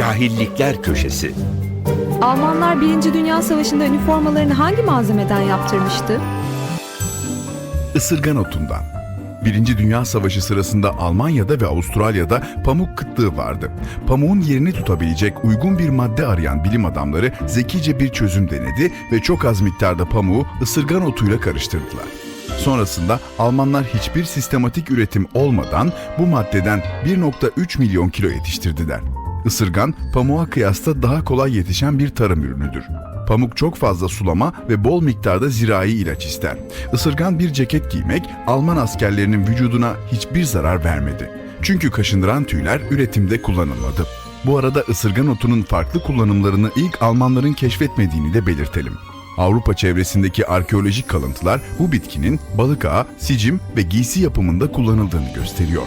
Cahillikler Köşesi Almanlar Birinci Dünya Savaşı'nda üniformalarını hangi malzemeden yaptırmıştı? Isırgan otundan. Birinci Dünya Savaşı sırasında Almanya'da ve Avustralya'da pamuk kıtlığı vardı. Pamuğun yerini tutabilecek uygun bir madde arayan bilim adamları zekice bir çözüm denedi ve çok az miktarda pamuğu ısırgan otuyla karıştırdılar. Sonrasında Almanlar hiçbir sistematik üretim olmadan bu maddeden 1.3 milyon kilo yetiştirdiler. Isırgan, pamuğa kıyasla daha kolay yetişen bir tarım ürünüdür. Pamuk çok fazla sulama ve bol miktarda zirai ilaç ister. Isırgan bir ceket giymek Alman askerlerinin vücuduna hiçbir zarar vermedi. Çünkü kaşındıran tüyler üretimde kullanılmadı. Bu arada ısırgan otunun farklı kullanımlarını ilk Almanların keşfetmediğini de belirtelim. Avrupa çevresindeki arkeolojik kalıntılar bu bitkinin balık ağı, sicim ve giysi yapımında kullanıldığını gösteriyor.